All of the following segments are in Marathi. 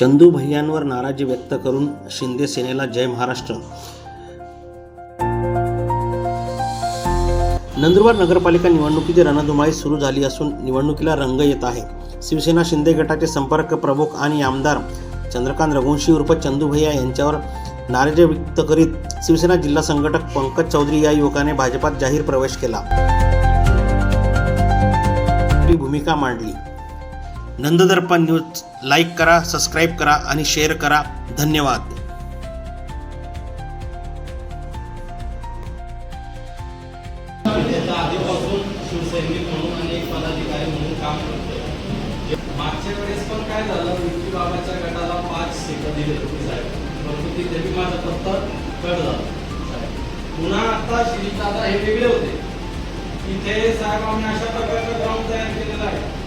चंदू भैयांवर नाराजी व्यक्त करून शिंदे सेनेला जय महाराष्ट्र. नंदुरबार नगरपालिका निवडणुकीची रणधुमाळी सुरू झाली असून निवडणुकीला रंग येत आहे. शिवसेना शिंदे गटाचे संपर्क प्रमुख आणि आमदार चंद्रकांत रघुवंशी उर्फ चंदू भैया यांच्यावर नाराजी व्यक्त करीत शिवसेना जिल्हा संघटक पंकज चौधरी या युवकाने भाजपात जाहीर प्रवेश केला. भूमिका मांडली. नंददर्पण न्यूज लाईक करा सबस्क्राईब करा आणि शेअर करा. धन्यवाद. आधीपासून शिवसैनिक म्हणून आणि एक पदाधिकारी म्हणून काम करतोय. मागच्या वेळेस पण काय झालं विकी बाबाच्या गटाला पाच सीटं दिली होती साहेब. परंतु तिथे बी माझं फक्त कट झालं. पुन्हा आता हे वेगळे होते. इथे साहेब आम्ही अशा प्रकारचा ग्राउंड तयार केलेला आहे.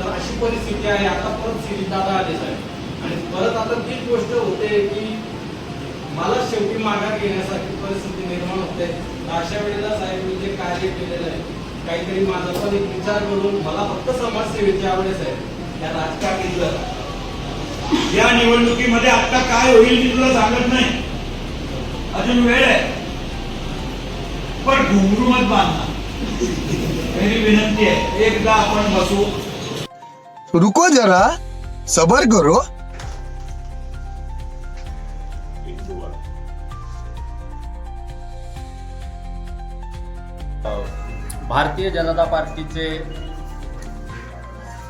तर अशी परिस्थिती आहे. आता परत दादा आले साहेब आणि परत आता तीच गोष्ट होते की मला शेवटी माघार घेण्यासाठी परिस्थिती निर्माण होते. अशा वेळेला साहेब मी जे कार्य केलेलं आहे काहीतरी माझा पण एक विचार करून मला फक्त समाजसेवेची आवडच आहे त्या या राजकारणी या निवडणुकीमध्ये आता काय होईल मी तुला सांगत नाही. अजून वेळ आहे. पण घुंगरू मत बांधणार. मेरी विनंती आहे एकदा आपण बसू. रुको जरा सबर करो. भारतीय जनता पार्टीचे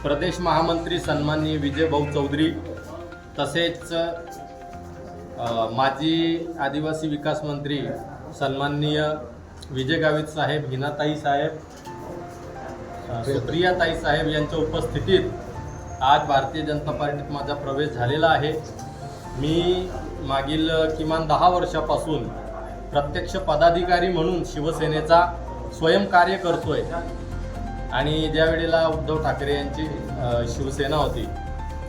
प्रदेश महामंत्री सन्माननीय विजयभाऊ चौधरी तसेच माजी आदिवासी विकास मंत्री सन्माननीय विजय गावित साहेब हिनाताई साहेब सुप्रियाताई साहेब यांच्या उपस्थितीत आज भारतीय जनता पार्टीत माझा प्रवेश झालेला आहे. मी मागील किमान दहा वर्षापासून प्रत्यक्ष पदाधिकारी म्हणून शिवसेनेचा स्वयंकार्य करतोय. आणि ज्या वेळेला उद्धव ठाकरे यांची शिवसेना होती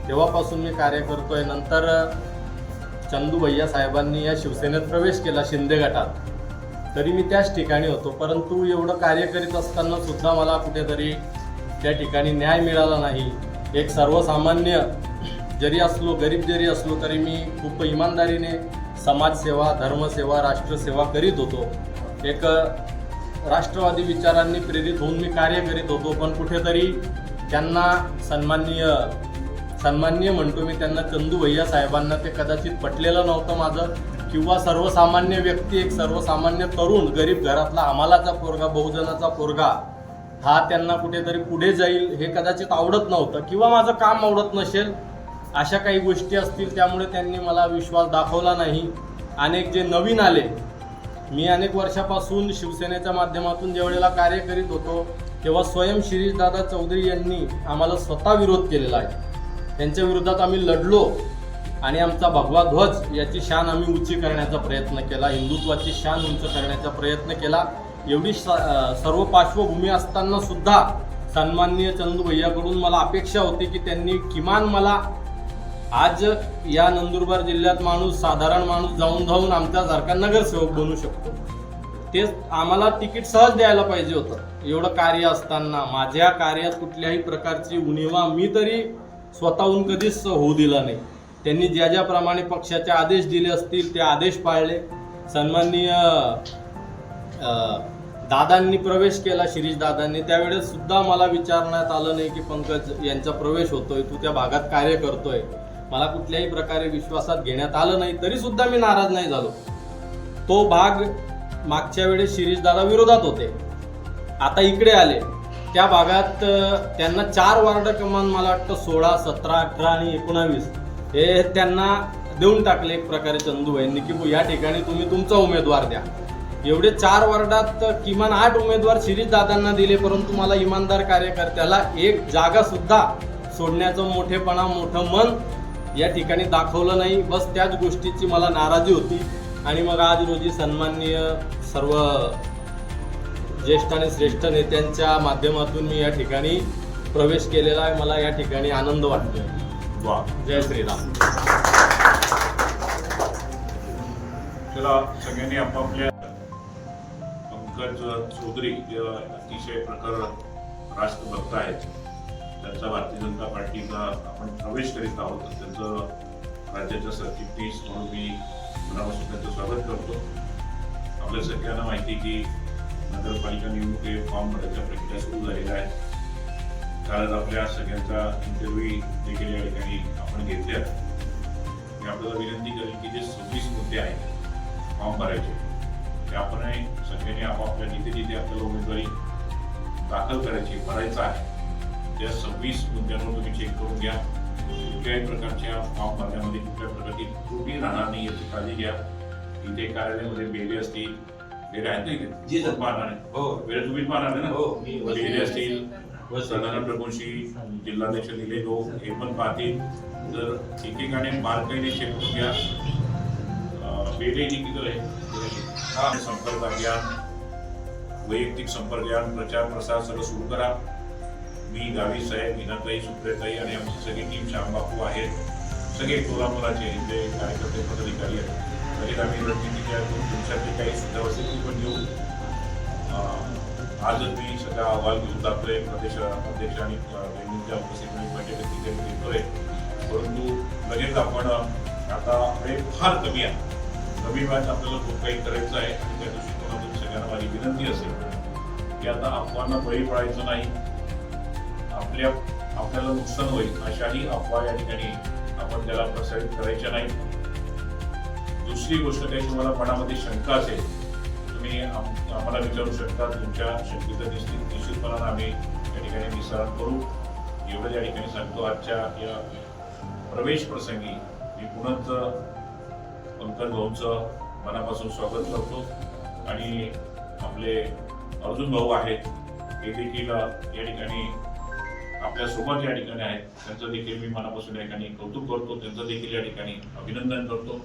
तेव्हापासून मी कार्य करतोय. नंतर चंदू भैया साहेबांनी या शिवसेनेत प्रवेश केला शिंदे गटात. तरी मी त्याच ठिकाणी होतो परंतु एवढं कार्य करीत असताना सुद्धा मला कुठेतरी त्या ठिकाणी न्याय मिळाला नाही. एक सर्वसामान्य जरी असलो गरीब जरी असलो तरी मी खूप इमानदारीने समाजसेवा धर्मसेवा राष्ट्रसेवा करीत होतो. एक राष्ट्रवादी विचारांनी प्रेरित होऊन मी कार्य करीत होतो पण कुठेतरी त्यांना सन्माननीय सन्माननीय म्हणतो मी त्यांना चंदू भैया साहेबांना ते कदाचित पटलेलं नव्हतं माझं किंवा सर्वसामान्य व्यक्ती एक सर्वसामान्य तरुण गरीब घरातला आम्हालाचा पोरगा बहुजनाचा पोरगा हा त्यांना कुठेतरी पुढे जाईल हे कदाचित आवडत नव्हतं किंवा माझं काम आवडत नसेल. अशा काही गोष्टी असतील त्यामुळे त्यांनी मला विश्वास दाखवला नाही. अनेक जे नवीन आले मी अनेक वर्षापासून शिवसेनेच्या माध्यमातून ज्यावेळेला कार्य करीत होतो तेव्हा स्वयं शिरीषदादा चौधरी यांनी आम्हाला स्वतः विरोध केलेला आहे. त्यांच्या विरोधात आम्ही लढलो आणि आमचा भगवा ध्वज याची शान आम्ही उंची करण्याचा प्रयत्न केला हिंदुत्वाची शान उंच करण्याचा प्रयत्न केला. एवढी स- सर्व पार्श्वभूमी असताना सुद्धा सन्माननीय चंदू भैयाकडून मला अपेक्षा होती की त्यांनी किमान मला आज या नंदुरबार जिल्ह्यात माणूस साधारण माणूस जाऊन जाऊन आमच्यासारखा नगरसेवक बनू शकतो. ते आम्हाला तिकीट सहज द्यायला पाहिजे होतं. एवढं कार्य असताना माझ्या कार्यात कुठल्याही प्रकारची उणीवा मी तरी स्वतःहून कधीच होऊ दिला नाही. त्यांनी ज्या ज्याप्रमाणे पक्षाचे आदेश दिले असतील ते आदेश पाळले. सन्माननीय दादांनी प्रवेश केला शिरीष दादांनी. त्यावेळेस सुद्धा मला विचारण्यात आलं नाही की पंकज यांचा प्रवेश होतोय तू त्या भागात कार्य करतोय. मला कुठल्याही प्रकारे विश्वासात घेण्यात आलं नाही तरी सुद्धा मी नाराज नाही झालो. तो भाग मागच्या वेळेस शिरीष दादा विरोधात होते. आता इकडे आले. त्या भागात त्यांना चार वार्ड कमान मला वाटतं सोळा सतरा अठरा आणि एकोणावीस हे त्यांना देऊन टाकले एक प्रकारे चंदूबाईंनी की या ठिकाणी तुम्ही तुमचा उमेदवार द्या. एवढे चार वार्डात किमान आठ उमेदवार शिरीष दादांना दिले परंतु मला इमानदार कार्यकर्त्याला एक जागा सुद्धा सोडण्याचं मोठेपणा मोठं मन या ठिकाणी दाखवलं नाही. बस त्याच गोष्टीची मला नाराजी होती. आणि मग आज रोजी सन्माननीय सर्व ज्येष्ठ आणि श्रेष्ठ नेत्यांच्या माध्यमातून मी या ठिकाणी प्रवेश केलेला आहे. मला या ठिकाणी आनंद वाटतोय. वा. जय श्रीराम. चला सगळ्यांनी आपापल्या पंकज चौधरी जे अतिशय प्रखर राष्ट्रभक्त आहेत त्यांचा भारतीय जनता पार्टीचा आपण प्रवेश करीत आहोत. त्यांचं राज्याच्या सरचिटणीस म्हणून मी मनापासून त्यांचं स्वागत करतो. आपल्या सगळ्यांना माहिती आहे की नगरपालिका निवडणूक फॉर्म भरायच्या प्रक्रिया सुरू झालेल्या आहेत. कालच आपल्या सगळ्यांचा इंटरव्ह्यू देखील या ठिकाणी आपण घेतल्या. मी आपल्याला विनंती करेन की जे सव्वीस मुद्दे आहेत फॉर्म भरायचे ते आपण सगळ्यांनी आपापल्या जिथे जिथे आपल्याला उमेदवारी दाखल करायची भरायचं आहे. त्या सव्वीस मुद्द्यांवर तुम्ही चेक करून घ्या. कुठल्याही प्रकारच्या फॉर्म भरण्यामध्ये कुठल्या प्रकारची त्रुटी राहणार नाही याची काळजी घ्या. इथे कार्यालयामध्ये बेले असतील बेले आहेत ना इथे. पाहणार आहे हो. वेळ तुम्हीच पाहणार आहे ना? हो, बेले असतील. वसई- सदानंद प्रभूंशी जिल्हाध्यक्ष दिले लोक हे पण पाहतील. जर एकेकाने बारकाईने चेक करून घ्या. बेले किती आहे हा संपर्क अभियान वैयक्तिक संपर्क अभियान प्रचार प्रसार सगळं सुरू करा. मी गावी साहेब हिनाताई सुप्रियाताई आणि आमची सगळी टीम श्यामबापू आहेत. सगळे कोल्हापुराचे जे कार्यकर्ते पदाधिकारी आहेत. तरी आम्ही रणनीतीच्या तुमच्यातले काही सुद्धा असेल ती पण घेऊ. आजच मी सगळा अहवाल घेऊन जातोय. प्रदेश अध्यक्ष आणि दैनिकच्या उपस्थितीमध्ये बैठकीत तिथे घेतोय परंतु लगेच आपण आता वेळ फार कमी आहे. कमी वेळात आपल्याला खूप काही करायचं आहे त्या दृष्टिकोनातून सगळ्यांना माझी विनंती असेल की आता अफवांना बळी पडायचं नाही आपल्या आपल्याला नुकसान होईल अशाही अफवा या ठिकाणी आपण त्याला प्रसारित करायच्या नाही दुसरी गोष्ट काही तुम्हाला मनामध्ये शंका असेल तुम्ही आम्हाला विचारू शकता तुमच्या शंकेचं निश्चित निश्चितपणानं आम्ही या ठिकाणी निसरण करू. एवढं या ठिकाणी सांगतो आजच्या या प्रवेश प्रसंगी. मी पुनच पंकज भाऊंचं मनापासून स्वागत करतो. आणि आपले अर्जुन भाऊ आहेत हे देखील या ठिकाणी आपल्यासोबत या ठिकाणी आहेत. त्यांचं देखील मी मनापासून या ठिकाणी कौतुक करतो. त्यांचं देखील या ठिकाणी अभिनंदन करतो.